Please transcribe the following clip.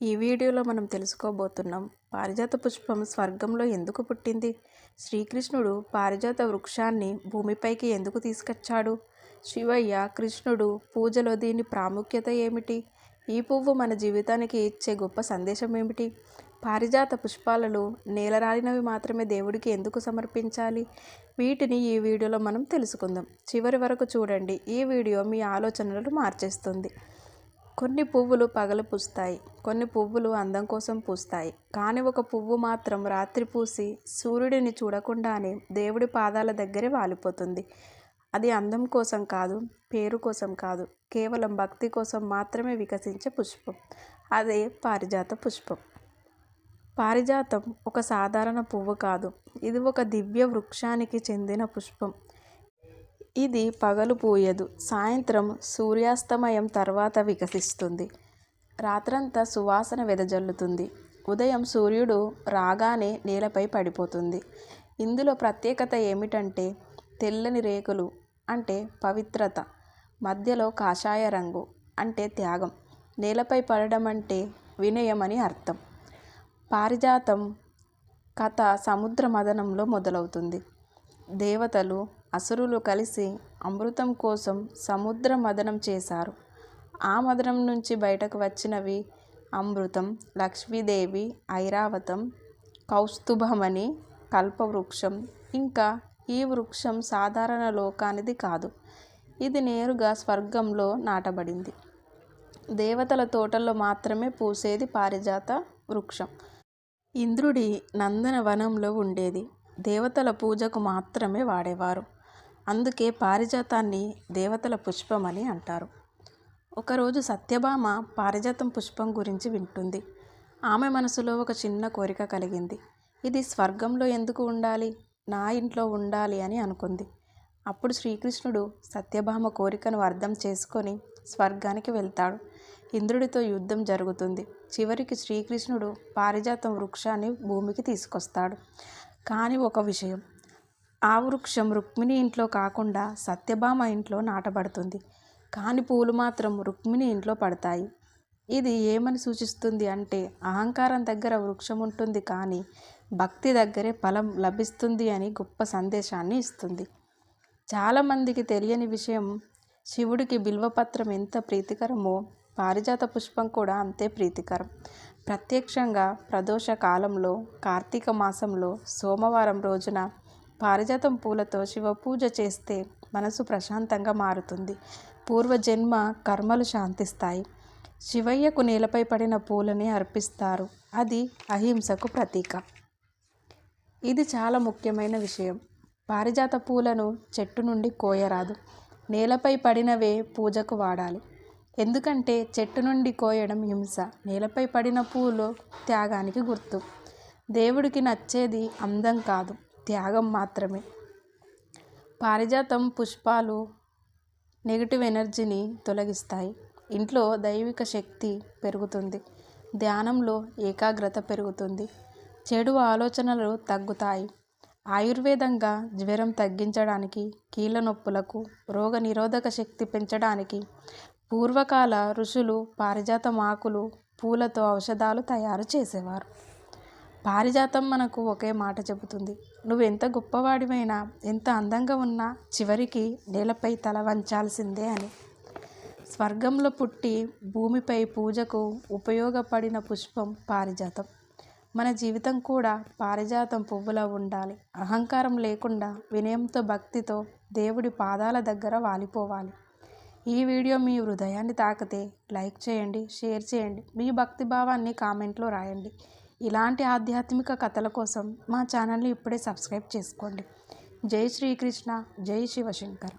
ఈ వీడియోలో మనం తెలుసుకోబోతున్నాం పారిజాత పుష్పం స్వర్గంలో ఎందుకు పుట్టింది? శ్రీకృష్ణుడు పారిజాత వృక్షాన్ని భూమిపైకి ఎందుకు తీసుకొచ్చాడు? శివయ్య కృష్ణుడు పూజలో దీని ప్రాముఖ్యత ఏమిటి? ఈ పువ్వు మన జీవితానికి ఇచ్చే గొప్ప సందేశం ఏమిటి? పారిజాత పుష్పాలలో నేలరాలినవి మాత్రమే దేవుడికి ఎందుకు సమర్పించాలి? వీటిని ఈ వీడియోలో మనం తెలుసుకుందాం. చివరి వరకు చూడండి. ఈ వీడియో మీ ఆలోచనలను మార్చేస్తుంది. కొన్ని పువ్వులు పగలు పూస్తాయి. కొన్ని పువ్వులు అందం కోసం పూస్తాయి. కానీ ఒక పువ్వు మాత్రం రాత్రి పూసి సూర్యుడిని చూడకుండానే దేవుడి పాదాల దగ్గరే వాలిపోతుంది. అది అందం కోసం కాదు పేరు కోసం కాదు కేవలం భక్తి కోసం మాత్రమే వికసించే పుష్పం. అదే పారిజాత పుష్పం. పారిజాతం ఒక సాధారణ పువ్వు కాదు. ఇది ఒక దివ్య వృక్షానికి చెందిన పుష్పం. ఇది పగలు పూయదు. సాయంత్రం సూర్యాస్తమయం తర్వాత వికసిస్తుంది. రాత్రంతా సువాసన వెదజల్లుతుంది. ఉదయం సూర్యుడు రాగానే నేలపై పడిపోతుంది. ఇందులో ప్రత్యేకత ఏమిటంటే తెల్లని రేకులు అంటే పవిత్రత మధ్యలో కాషాయ రంగు అంటే త్యాగం నేలపై పడడం అంటే వినయం అని అర్థం. పారిజాతం కథ సముద్ర మదనంలో మొదలవుతుంది. దేవతలు అసురులు కలిసి అమృతం కోసం సముద్ర మదనం చేశారు. ఆ మదనం నుంచి బయటకు వచ్చినవి అమృతం లక్ష్మీదేవి ఐరావతం కౌస్తుభమణి కల్పవృక్షం. ఇంకా ఈ వృక్షం సాధారణ లోకానిది కాదు. ఇది నేరుగా స్వర్గంలో నాటబడింది. దేవతల తోటల్లో మాత్రమే పూసేది పారిజాత వృక్షం. ఇంద్రుడి నందనవనంలో ఉండేది. దేవతల పూజకు మాత్రమే వాడేవారు. అందుకే పారిజాతాన్ని దేవతల పుష్పం అని అంటారు. ఒకరోజు సత్యభామ పారిజాతం పుష్పం గురించి వింటుంది. ఆమె మనసులో ఒక చిన్న కోరిక కలిగింది. ఇది స్వర్గంలో ఎందుకు ఉండాలి? నా ఇంట్లో ఉండాలి అని అనుకుంది. అప్పుడు శ్రీకృష్ణుడు సత్యభామ కోరికను అర్థం చేసుకొని స్వర్గానికి వెళ్తాడు. ఇంద్రుడితో యుద్ధం జరుగుతుంది. చివరికి శ్రీకృష్ణుడు పారిజాతం వృక్షాన్ని భూమికి తీసుకొస్తాడు. కానీ ఒక విషయం ఆ వృక్షం రుక్మిణి ఇంట్లో కాకుండా సత్యభామ ఇంట్లో నాటబడుతుంది. కానీ పూలు మాత్రం రుక్మిణి ఇంట్లో పడతాయి. ఇది ఏమని సూచిస్తుంది అంటే అహంకారం దగ్గర వృక్షం ఉంటుంది కానీ భక్తి దగ్గరే ఫలం లభిస్తుంది అని గొప్ప సందేశాన్ని ఇస్తుంది. చాలామందికి తెలియని విషయం శివుడికి బిల్వపత్రం ఎంత ప్రీతికరమో పారిజాత పుష్పం కూడా అంతే ప్రీతికరం. ప్రత్యక్షంగా ప్రదోష కాలంలో కార్తీక మాసంలో సోమవారం రోజున పారిజాతం పూలతో శివ పూజ చేస్తే మనసు ప్రశాంతంగా మారుతుంది. పూర్వజన్మ కర్మలు శాంతిస్తాయి. శివయ్యకు నేలపై పడిన పూలని అర్పిస్తారు. అది అహింసకు ప్రతీక. ఇది చాలా ముఖ్యమైన విషయం. పారిజాత పూలను చెట్టు నుండి కోయరాదు. నేలపై పడినవే పూజకు వాడాలి. ఎందుకంటే చెట్టు నుండి కోయడం హింస. నేలపై పడిన పూలు త్యాగానికి గుర్తు. దేవుడికి నచ్చేది అందం కాదు. త్యాగం మాత్రమే. పారిజాతం పుష్పాలు నెగిటివ్ ఎనర్జీని తొలగిస్తాయి. ఇంట్లో దైవిక శక్తి పెరుగుతుంది. ధ్యానంలో ఏకాగ్రత పెరుగుతుంది. చెడు ఆలోచనలు తగ్గుతాయి. ఆయుర్వేదంగా జ్వరం తగ్గించడానికి కీళ్ళ నొప్పులకు రోగ నిరోధక శక్తి పెంచడానికి పూర్వకాల ఋషులు పారిజాతం ఆకులు పూలతో ఔషధాలు తయారు చేసేవారు. పారిజాతం మనకు ఒకే మాట చెబుతుంది. నువ్వు ఎంత గొప్పవాడివైనా ఎంత అందంగా ఉన్నా చివరికి నేలపై తల వంచాల్సిందే అని. స్వర్గంలో పుట్టి భూమిపై పూజకు ఉపయోగపడిన పుష్పం పారిజాతం. మన జీవితం కూడా పారిజాతం పువ్వులా ఉండాలి. అహంకారం లేకుండా వినయంతో భక్తితో దేవుడి పాదాల దగ్గర వాలిపోవాలి. ఈ వీడియో మీ హృదయాన్ని తాకితే లైక్ చేయండి షేర్ చేయండి. మీ భక్తి భావాన్ని కామెంట్లో రాయండి. ఇలాంటి ఆధ్యాత్మిక కథల కోసం మా ఛానల్ని ఇప్పుడే సబ్స్క్రైబ్ చేసుకోండి. జై శ్రీకృష్ణ జై శివశంకర్.